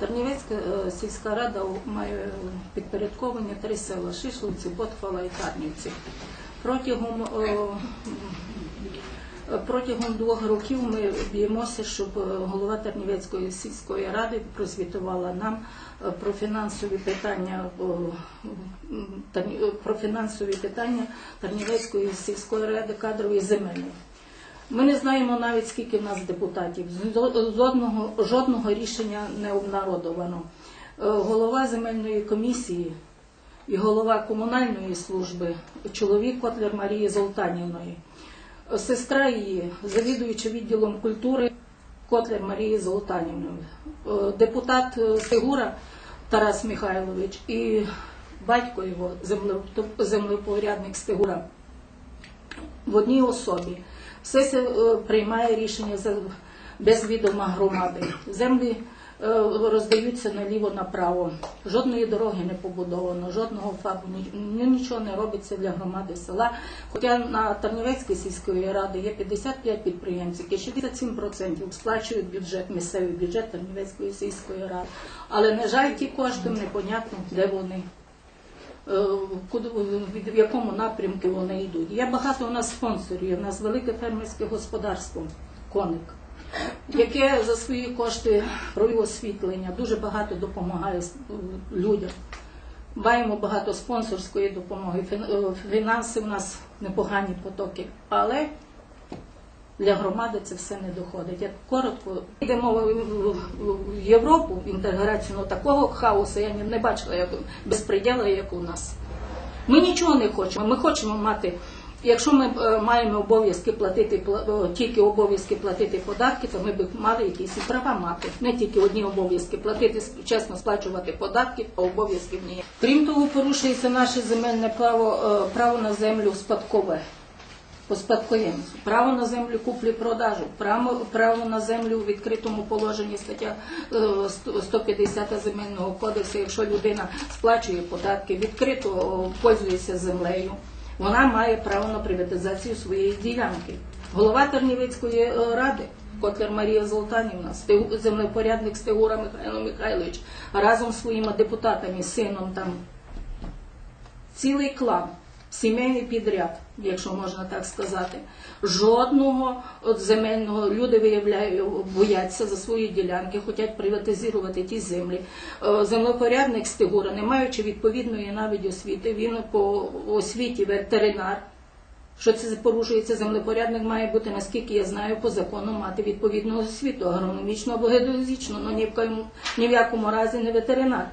Тернівецька е, сільська рада має підпорядковані три села Шишловці, Ботхвала і Тарнівці. Протягом, е, протягом двох років ми б'ємося, щоб е, голова Тернівецької сільської ради прозвітувала нам про фінансові питання про фінансові питання Тернівецької сільської ради кадрової земельної. Ми не знаємо навіть скільки в нас депутатів. Жодного, жодного рішення не обнародовано. Е, Голова земельної комісії і голова комунальної служби, чоловік Котлер Марії Золтанівної, сестра її, завідуюча відділом культури Котлер Марії Золтанівної, Е, депутат е, Сигура Тарас Михайлович і батько його, земле- землепорядник Стигура в одній особі. Сесія е, приймає рішення без відома громади. Землі е, роздаються наліво направо. Жодної дороги не побудовано, жодного фабу, ні- ні- нічого не робиться для громади села. Хоча на Тарнівецькій сільської ради є 55 підприємців, і 67% сплачують бюджет, місцевий бюджет Тарнівецької сільської ради. Але, на жаль, ті кошти непонятно, де вони. Е, в якому напрямку вони йдуть. Є багато у нас спонсорів. У нас велике фермерське господарство Коник, яке за свої кошти про освітлення, дуже багато допомагає людям. Маємо багато спонсорської допомоги. Е, Фінанси у нас непогані потоки, але для громади це все не доходить. Як коротко йдемо в- Європу, інтеграцію, ну такого хаосу я не бачила, як безпреділа, як у нас. Ми нічого не хочемо. Ми хочемо мати. Якщо ми е, маємо обов'язки платити пла- е, тільки обов'язки платити податки, то ми б мали якісь і права мати. Не тільки одні обов'язки платити, чесно сплачувати податки, а обов'язків ні. Крім того, порушується наше земельне право, е, право на землю спадкове по спадкоємцю, право на землю куплі-продажу, право, право на землю у відкритому положенні стаття е, 100 150 земельного кодексу, якщо людина сплачує податки, відкрито о, пользується землею, вона має право на приватизацію своєї ділянки. Голова Тернівецької е, ради. Котлер Марія Золтанівна, землепорядник Стегура Михайло Михайлович, разом з своїми депутатами, сином там цілий клан, сімейний підряд, якщо можна так сказати. Жодного от земельного люди виявляють, бояться за свої ділянки, хочуть приватизувати ті землі. Е, Землепорядник Стигура, не маючи відповідної навіть освіти, він по освіті ветеринар. Що це порушується землепорядник, має бути, наскільки я знаю, по закону мати відповідну освіту, агрономічну або геодезичну, але в, ні в якому разі не ветеринар.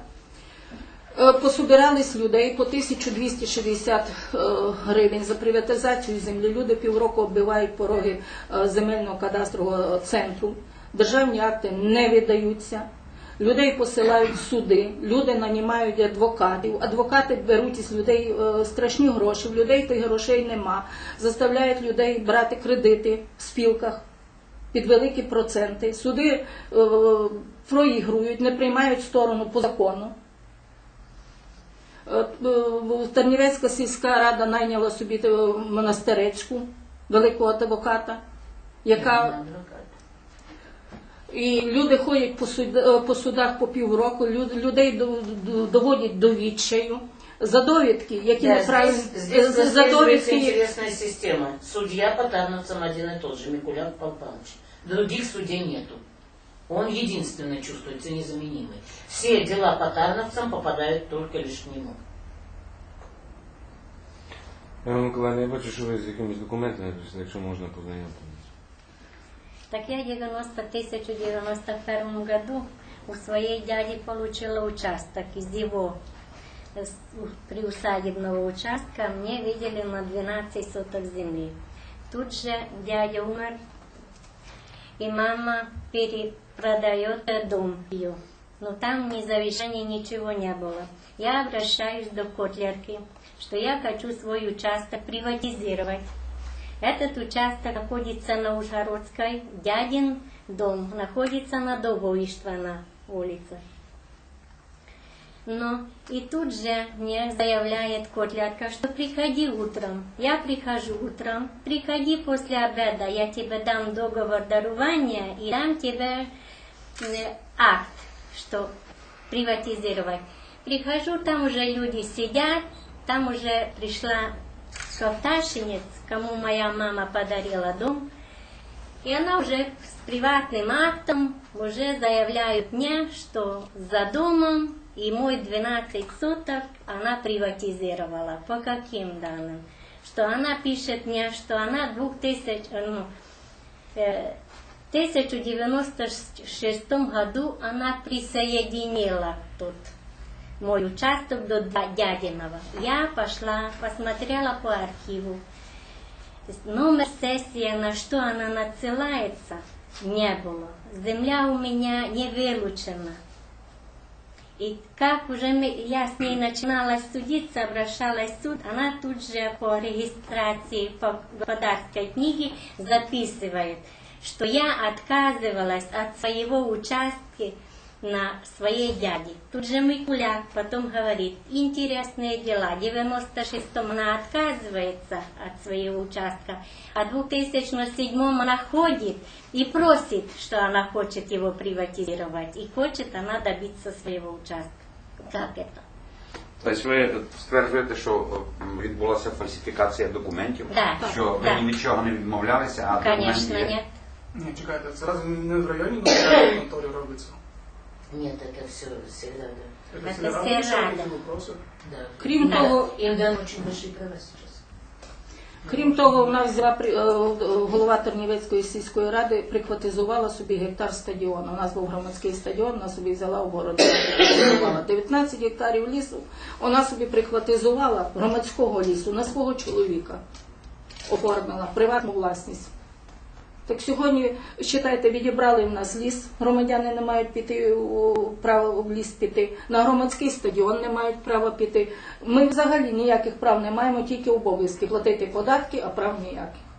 Е, Пособирались людей по 1260 е, гривень за приватизацію землі. Люди півроку оббивають пороги е, земельного кадастрового центру. Державні акти не видаються. Людей посилають в суди, люди нанімають адвокатів. Адвокати беруть із людей страшні гроші. В людей тих грошей нема. Заставляють людей брати кредити в спілках під великі проценти. Суди проігрують, не приймають сторону по закону. От, е, Тернівецька сільська рада найняла собі монастиречку, великого адвоката, яка і люди ходять по, суд, е, по судах по півроку, люд- людей до- до- доводять до відчаю за довідки, які Да, здесь за довідки. интересная система. Судья по Тарновцам один и тот же, Микуляк Пал Палыч. Других судей нету. Он единственный чувствуется незаменимый. Все дела по Тарновцам попадают только лишь к нему. Пане Миколаївна, я бачу, що ви з якимись документами прийшли, якщо можна познайомитися. Так я 90 1091 году у своей дяди получила участок из его э, приусадебного участка мне видели на 12 соток земли. Тут же дядя умер, и мама перепродает дом ее. Но там ни завещания, ничего не было. Я обращаюсь до Котлерки, что я хочу свой участок приватизировать. Этот участок находится на Ужгородской. Дядин дом находится на Довоиштвана улице. Но и тут же мне заявляет Котлярка, что приходи утром. Я прихожу утром. Приходи после обеда, я тебе дам договор дарования и дам тебе э, акт что приватизировать. Прихожу, там уже люди сидят, там уже пришла Ковташинец, кому моя мама подарила дом, и она уже с приватным актом уже заявляет мне, что за домом и мой 12 соток она приватизировала. По каким данным? Что она пишет мне, что она 2000, ну, э, в 1996 году она присоединила тут мой участок до дя- дядиного. Я пошла, посмотрела по архиву. Номер сессии, на что она надсылается, не было. Земля у меня не вылучена. И как уже я с ней начинала судиться, обращалась в суд, она тут же по регистрации по господарской книге записывает, что я отказывалась от своего участка на своей дяде. Тут же Микуляк потом говорит, интересные дела. В 96-м она отказывается от своего участка, а в 2007 она ходит и просит, что она хочет его приватизировать. И хочет она добиться своего участка. Как это? Тобто ви стверджуєте, що е, відбулася фальсифікація документів, Да, що ви да. ні від чого не відмовлялися, а Конечно, документ є. нет. Ні, чекайте, це раз не в районі, але в конторі робиться. Нет, это все всегда, да. Це Це все рішає рада. да. Крім Да. того, Им даны очень большие права сейчас. Крім того, вона взяла при- е, голова Тернівецької сільської ради, прихватизувала собі гектар стадіону. У нас був громадський стадіон, вона собі взяла оборот. прихватизувала. 19 гектарів лісу вона собі прихватизувала громадського лісу на свого чоловіка. Оформила приватну власність. Так сьогодні, вважайте, відібрали в нас ліс, громадяни не мають піти право в ліс піти, на громадський стадіон не мають права піти. Ми взагалі ніяких прав не маємо, тільки обов'язки платити податки, а прав ніяких.